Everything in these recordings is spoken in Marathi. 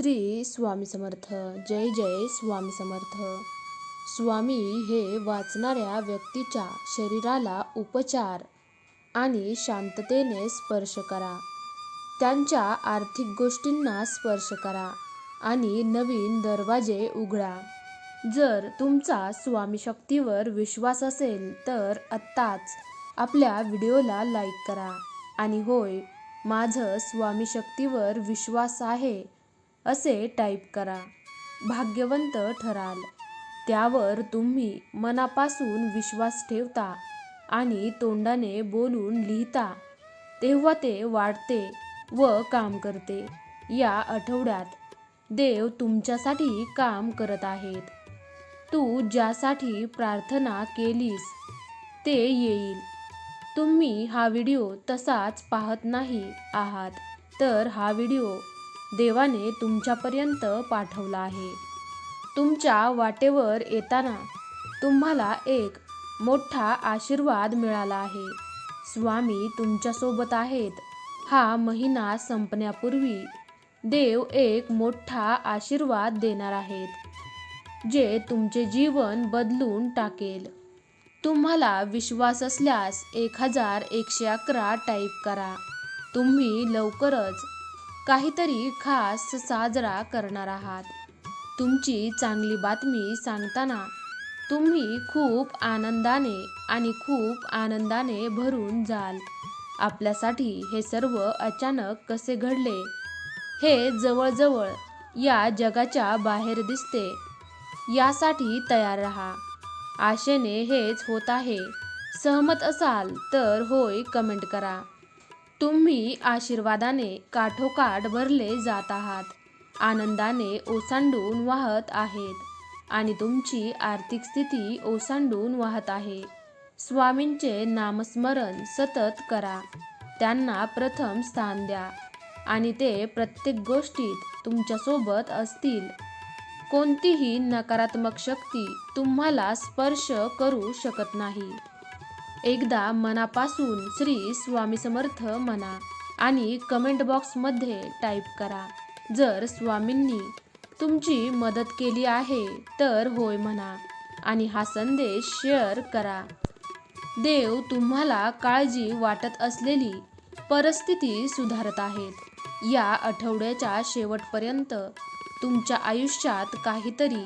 श्री स्वामी समर्थ. जय जय स्वामी समर्थ. स्वामी हे वाचणाऱ्या व्यक्तीच्या शरीराला उपचार आणि शांततेने स्पर्श करा. त्यांच्या आर्थिक गोष्टींना स्पर्श करा आणि नवीन दरवाजे उघडा. जर तुमचा स्वामी शक्तीवर विश्वास असेल तर आत्ताच आपल्या व्हिडिओला लाईक करा. आणि होय माझं स्वामी शक्तीवर विश्वास आहे असे टाईप करा. भाग्यवंत ठराल. त्यावर तुम्ही मनापासून विश्वास ठेवता आणि तोंडाने बोलून लिहिता. तेव्हा ते वाढते व काम करते. या आठवड्यात देव तुमच्यासाठी काम करत आहेत. तू ज्यासाठी प्रार्थना केलीस ते येईल. तुम्ही हा व्हिडिओ तसाच पाहत नाही आहात तर हा व्हिडिओ देवाने तुमच्यापर्यंत पाठवला आहे. तुमच्या वाटेवर येताना तुम्हाला एक मोठा आशीर्वाद मिळाला आहे. स्वामी तुमच्यासोबत आहेत. हा महिना संपण्यापूर्वी देव एक मोठा आशीर्वाद देणार आहेत जे तुमचे जीवन बदलून टाकेल. तुम्हाला विश्वास असल्यास एक हजार एकशे अकरा टाईप करा. तुम्ही लवकरच काहीतरी खास साजरा करणार आहात. तुमची चांगली बातमी सांगताना तुम्ही खूप आनंदाने आणि खूप आनंदाने भरून जाल. आपल्यासाठी हे सर्व अचानक कसे घडले? हे जवळजवळ या जगाच्या बाहेर दिसते. यासाठी तयार रहा. आशेने हेच होत आहे. सहमत असाल तर होय कमेंट करा. तुम्ही आशीर्वादाने काठोकाठ भरले जात आहात. आनंदाने ओसांडून वाहत आहेत आणि तुमची आर्थिक स्थिती ओसांडून वाहत आहे. स्वामींचे नामस्मरण सतत करा. त्यांना प्रथम स्थान द्या आणि ते प्रत्येक गोष्टीत तुमच्यासोबत असतील. कोणतीही नकारात्मक शक्ती तुम्हाला स्पर्श करू शकत नाही. एकदा मनापासून श्री स्वामी समर्थ म्हणा आणि कमेंट बॉक्समध्ये टाईप करा. जर स्वामींनी तुमची मदत केली आहे तर होय म्हणा आणि हा संदेश शेअर करा. देव तुम्हाला काळजी वाटत असलेली परिस्थिती सुधारत आहेत. या आठवड्याच्या शेवटपर्यंत तुमच्या आयुष्यात काहीतरी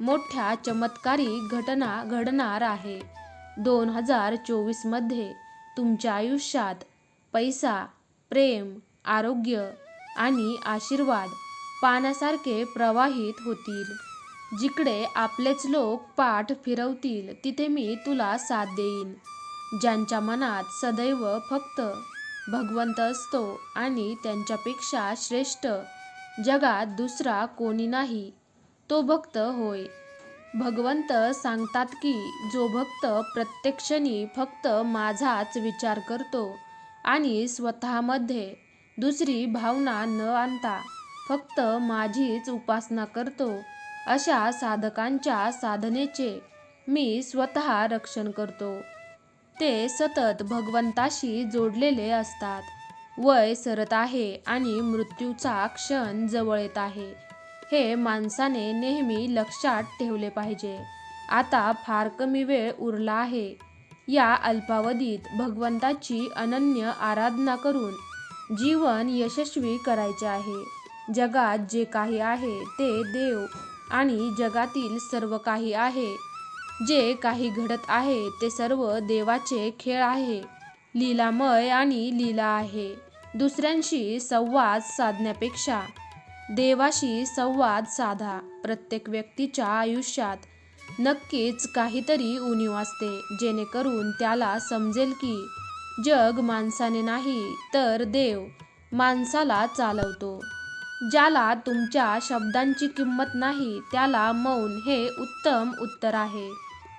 मोठ्या चमत्कारी घटना घडणार आहे. दोन हजार चोवीसमध्ये तुमच्या आयुष्यात पैसा प्रेम आरोग्य आणि आशीर्वाद पाण्यासारखे प्रवाहित होतील. जिकडे आपलेच लोक पाठ फिरवतील तिथे मी तुला साथ देईन. ज्यांच्या मनात सदैव फक्त भगवंत असतो आणि त्यांच्यापेक्षा श्रेष्ठ जगात दुसरा कोणी नाही तो भक्त होय. भगवंत सांगतात की जो भक्त प्रत्यक्षणी फक्त माझाच विचार करतो आणि स्वतःमध्ये दुसरी भावना न आणता फक्त माझीच उपासना करतो अशा साधकांच्या साधनेचे मी स्वतः रक्षण करतो. ते सतत भगवंताशी जोडलेले असतात. वय सरत आहे आणि मृत्यूचा क्षण जवळ येत आहे. हे माणसाने नेहमी लक्षात ठेवले पाहिजे. आता फार कमी वेळ उरला आहे. या अल्पावधीत भगवंताची अनन्य आराधना करून जीवन यशस्वी करायचे आहे. जगात जे काही आहे ते देव आणि जगातील सर्व काही आहे. जे काही घडत आहे ते सर्व देवाचे खेळ आहे. लीलामय आणि लीला आहे. दुसऱ्यांशी संवाद साधण्यापेक्षा देवाशी संवाद साधा. प्रत्येक व्यक्तीच्या आयुष्यात नक्कीच काहीतरी उणीव असते. जेणेकरून त्याला समजेल की जग माणसाने नाही तर देव माणसाला चालवतो. ज्याला तुमच्या शब्दांची किंमत नाही त्याला मौन हे उत्तम उत्तर आहे.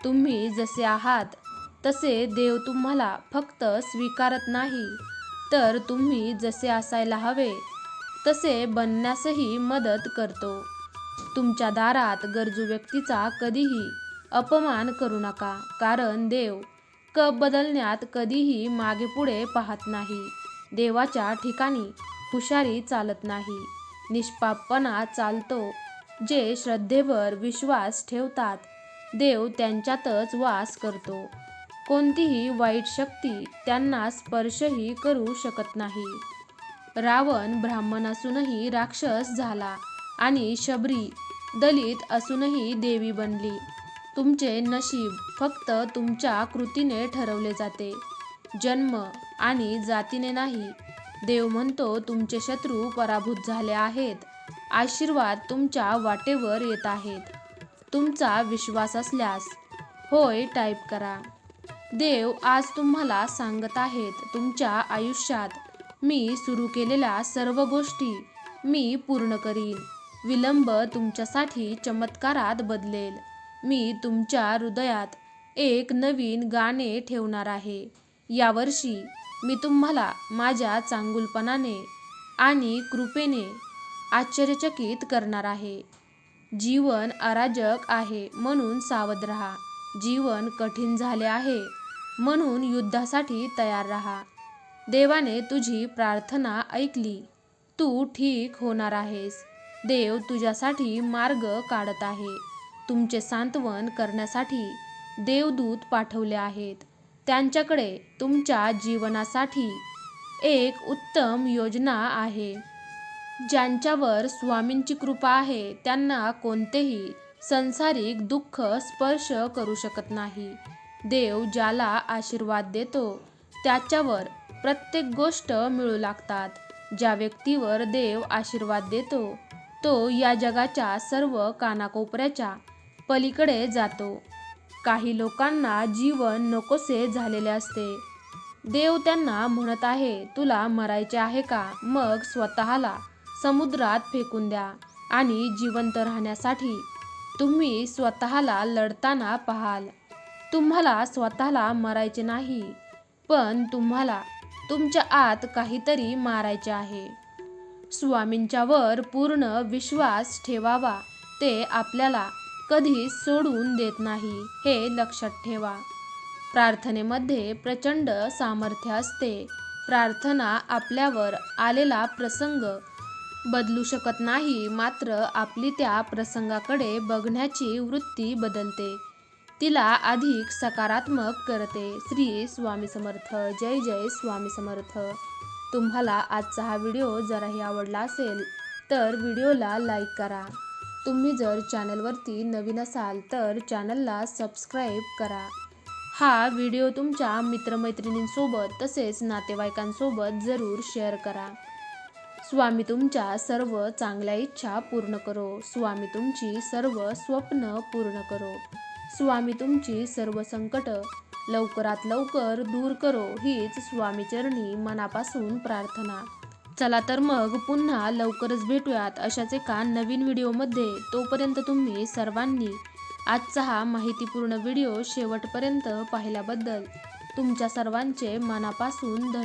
तुम्ही जसे आहात तसे देव तुम्हाला फक्त स्वीकारत नाही. तर तुम्ही जसे असायला हवे तसे बनण्यासही मदत करतो. तुमच्या दारात गरजू व्यक्तीचा कधीही अपमान करू नका कारण देव कप बदलण्यात कधीही मागे पुढे पाहत नाही. देवाच्या ठिकाणी हुशारी चालत नाही. निष्पापपणा चालतो. जे श्रद्धेवर विश्वास ठेवतात देव त्यांच्यातच वास करतो. कोणतीही वाईट शक्ती त्यांना स्पर्शही करू शकत नाही. रावण ब्राह्मण असूनही राक्षस झाला आणि शबरी दलित असूनही देवी बनली. तुमचे नशीब फक्त तुमच्या कृतीने ठरवले जाते. जन्म आणि जातीने नाही. देव म्हणतो तुमचे शत्रू पराभूत झाले आहेत. आशीर्वाद तुमच्या वाटेवर येत आहेत. तुमचा विश्वास असल्यास होय टाईप करा. देव आज तुम्हाला सांगत आहेत तुमच्या आयुष्यात मी सुरू केलेल्या सर्व गोष्टी मी पूर्ण करीन. विलंब तुमच्यासाठी चमत्कारात बदलेल. मी तुमच्या हृदयात एक नवीन गाणे ठेवणार आहे. यावर्षी मी तुम्हाला माझ्या चांगुलपणाने आणि कृपेने आश्चर्यचकित करणार आहे. जीवन अराजक आहे म्हणून सावध रहा. जीवन कठीण झाले आहे म्हणून युद्धासाठी तयार राहा. देवाने तुझी प्रार्थना ऐकली. तू ठीक होणार आहेस. देव तुझ्यासाठी मार्ग काढत आहे. तुमचे सांत्वन करण्यासाठी देवदूत पाठवले आहेत. त्यांच्याकडे तुमच्या जीवनासाठी एक उत्तम योजना आहे. ज्यांच्यावर स्वामींची कृपा आहे त्यांना कोणतेही संसारिक दुःख स्पर्श करू शकत नाही. देव ज्याला आशीर्वाद देतो त्याच्यावर प्रत्येक गोष्ट मिळू लागतात. ज्या व्यक्तीवर देव आशीर्वाद देतो तो या जगाच्या सर्व कानाकोपऱ्याच्या पलीकडे जातो. काही लोकांना जीवन नकोसे झालेले असते. देव त्यांना म्हणत आहे तुला मरायचे आहे का? मग स्वतःला समुद्रात फेकून द्या आणि जिवंत राहण्यासाठी तुम्ही स्वतःला लढताना पाहाल. तुम्हाला स्वतःला मरायचे नाही पण तुम्हाला तुमच्या आत काहीतरी मारायचे आहे. स्वामींच्यावर पूर्ण विश्वास ठेवावा ते आपल्याला कधीच सोडून देत नाही हे लक्षात ठेवा. प्रार्थनेमध्ये प्रचंड सामर्थ्य असते. प्रार्थना आपल्यावर आलेला प्रसंग बदलू शकत नाही मात्र आपली त्या प्रसंगाकडे बघण्याची वृत्ती बदलते. तिला अधिक सकारात्मक करते. श्री स्वामी समर्थ. जय जय स्वामी समर्थ. तुम्हाला आजचा हा व्हिडिओ जराही आवडला असेल तर व्हिडिओला लाईक करा. तुम्ही जर चॅनलवरती नवीन असाल तर चॅनलला सबस्क्राईब करा. हा व्हिडिओ तुमच्या मित्रमैत्रिणींसोबत तसेच नातेवाईकांसोबत जरूर शेअर करा. स्वामी तुमच्या सर्व चांगल्या इच्छा पूर्ण करो. स्वामी तुमची सर्व स्वप्न पूर्ण करो. स्वामी तुमची सर्व संकट लवकरात लवकर दूर करो हीच स्वामीचरणी मनापासून प्रार्थना. चला तर मग पुन्हा लवकरच भेटूयात अशाच एका नवीन व्हिडिओमध्ये. तोपर्यंत तुम्ही सर्वांनी आजचा हा माहितीपूर्ण व्हिडिओ शेवटपर्यंत पाहिल्याबद्दल तुमच्या सर्वांचे मनापासून धन्यवाद